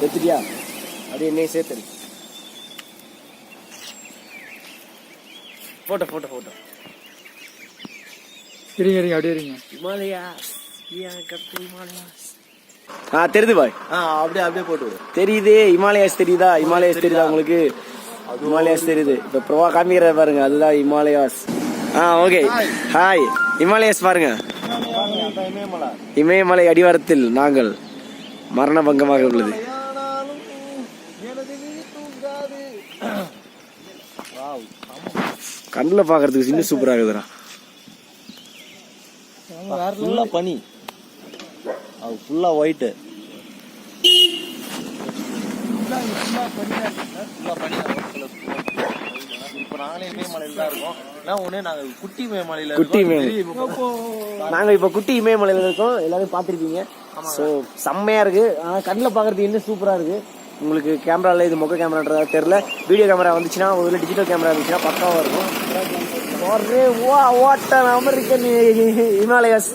எடுத்துட்டியா? அப்படியே என்னையும் சேர்த்துரு போட்டோ போட்டோ போட்டோ. இருங்க இருங்க அப்படியே இருங்க. ஹிமாலயாஸ். ஆ தெரியுது பாய். ஆ அப்படியே அப்படியே போட்டு விடு. தெரியுது ஹிமாலயாஸ் தெரியுதா? ஹிமாலயாஸ் தெரியுதா உங்களுக்கு? ஹிமாலயாஸ் தெரியுது. இப்ப ப்ரோவா காமிக்கிற பாருங்க அதுதான் ஹிமாலயாஸ். ஆ ஓகே. ஹாய் ஹிமாலயாஸ் பாருங்க. இமயமலை. இமயமலை அடிவாரத்தில் நாங்கள் மரண பங்கமாக உள்ளது. கண்ணில் பார்க்கறதுக்கு இன்னும் சூப்பராக இருக்குதுடா. ஃபுல்லா பனி. அது ஃபுல்லா ஒயிட் இப்போ நாங்களே இமயமலையில் தான் இருக்கோம். நான் ஒன்று நாங்கள் குட்டி இமயமலையில் குட்டி இருக்கோம். இமயம். பெரிய இமயம். நாங்க இப்ப குட்டி இமயமலையில இருக்கோம். எல்லாரும் பார்த்திருப்பீங்க. ஸோ செம்மையா இருக்கு. ஆனா கண்ணில் பார்க்கறதுக்கு இன்னும் சூப்பரா இருக்கு? உங்களுக்கு கேமராவில் இது மொக்க கேமரான்றதா தெரில வீடியோ கேமரா வந்துச்சுன்னா ஒரு டிஜிட்டல் கேமரா இருந்துச்சுன்னா பக்காவாக இருக்கும். ஒரே வா வாட் அமெரிக்கன் இமாலயாஸ்